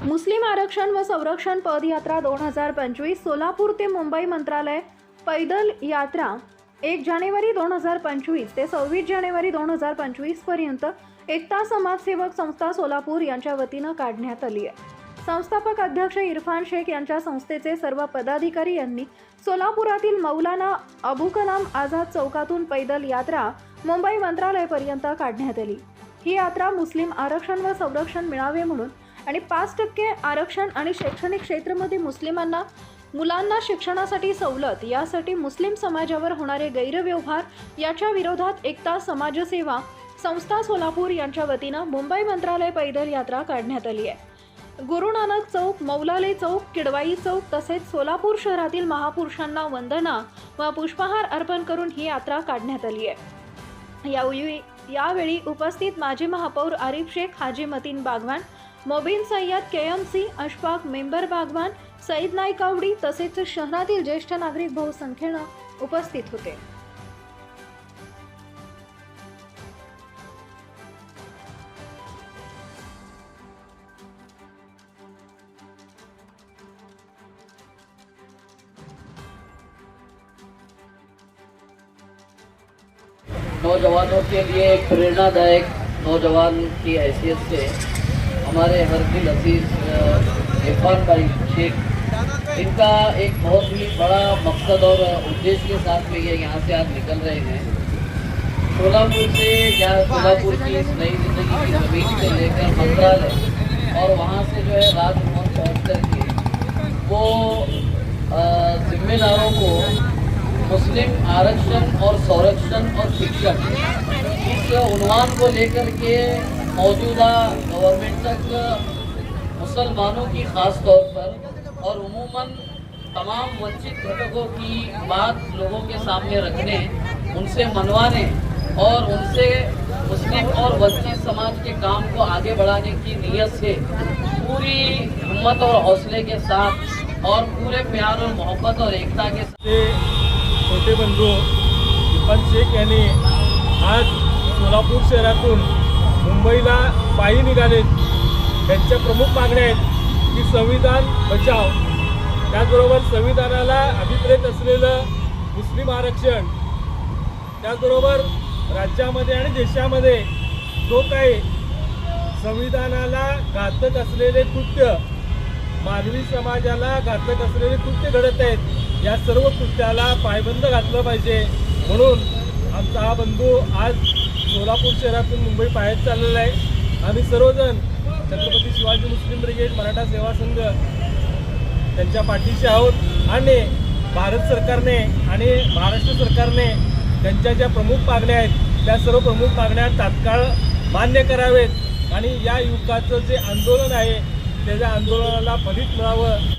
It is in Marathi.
मुस्लिम आरक्षण व संरक्षण पदयात्रा दोन हजार पंचवीस सोलापूर ते मुंबई मंत्रालय पैदल यात्रा एक जानेवारी दोन हजार पंचवीस ते सव्वीस जानेवारी दोन हजार पंचवीसपर्यंत एकता समाजसेवक संस्था सोलापूर यांच्या वतीनं काढण्यात आली आहे. संस्थापक अध्यक्ष इरफान शेख यांच्या संस्थेचे सर्व पदाधिकारी यांनी सोलापुरातील मौलाना अबू कलाम आझाद चौकातून पैदल यात्रा मुंबई मंत्रालयापर्यंत काढण्यात आली. ही यात्रा मुस्लिम आरक्षण व संरक्षण मिळावे म्हणून आणि पाच टक्के आरक्षण आणि शैक्षणिक क्षेत्रामध्ये मुस्लिमांना मुलांना शिक्षणासाठी सवलत यासाठी मुस्लिम समाजावर होणारे गैरव्यवहार याच्या विरोधात एकता समाजसेवा संस्था सोलापूर यांच्या वतीनं मुंबई मंत्रालय पैदल यात्रा काढण्यात आली आहे. गुरु नानक चौक मौलाले चौक किडवाई चौक तसेच सोलापूर शहरातील महापुरुषांना वंदना व पुष्पहार अर्पण करून ही यात्रा काढण्यात आली आहे. यावेळी यावेळी उपस्थित माजी महापौर Arif Shaikh Haji Mateen Bagwan Mobin Sayyad K M C Ashfaq member Bagwan Saeed Naik आवडी तसेच शहरातील ज्येष्ठ नागरिक बहुसंख्येनं उपस्थित होते. नौजवानों के लिए एक प्रेरणादायक नौजवान की हैसियत से हमारे हरदिल अज़ीज़ इरफान भाई शेख, इनका एक बहुत ही बड़ा मकसद और उद्देश्य के साथ में ये यहाँ से आज निकल रहे हैं। सोलापुर से या सोलापुर की इस नई ज़िंदगी की ज़मीन से लेकर मंत्रालय और वहाँ से जो है राजभवन पहुँच कर के वो जिम्मेदारों को मुस्लिम आरक्षण और संरक्षण और शिक्षण इस उन्वान को लेकर के मौजूदा गवर्नमेंट तक मुसलमानों की खास तौर पर और उमूमन तमाम वंचित घटकों की बात लोगों के सामने रखने, उनसे मनवाने और उनसे मुस्लिम और वंचित समाज के काम को आगे बढ़ाने की नीयत से पूरी हिम्मत और हौसले के साथ और पूरे प्यार और मोहब्बत और एकता के साथ। छोटे बंधू इरफान शेख यांनी आज सोलापूर शहरातून मुंबईला पायी निघाले. त्यांच्या प्रमुख मागण्या आहेत की संविधान बचाव. त्याचबरोबर संविधानाला अभिप्रेत असलेलं मुस्लिम आरक्षण. त्याचबरोबर राज्यामध्ये आणि देशामध्ये जो काही संविधानाला घातक असलेले कृत्य मानवी समाजाला घातक असलेले कृत्य घडत आहेत या सर्व कृत्याला पायबंद घातलं पाहिजे. म्हणून आमचा हा बंधू आज सोलापूर शहरातून मुंबई पायत चाललेलं आहे. आम्ही सर्वजण छत्रपती शिवाजी मुस्लिम ब्रिगेड मराठा सेवा संघ त्यांच्या पाठीशी आहोत आणि भारत सरकारने आणि महाराष्ट्र सरकारने त्यांच्या ज्या प्रमुख मागण्या आहेत त्या सर्व प्रमुख मागण्या तात्काळ मान्य करावेत. आणि या युवकाचं जे आंदोलन आहे त्याच्या आंदोलनाला फलित मिळावं.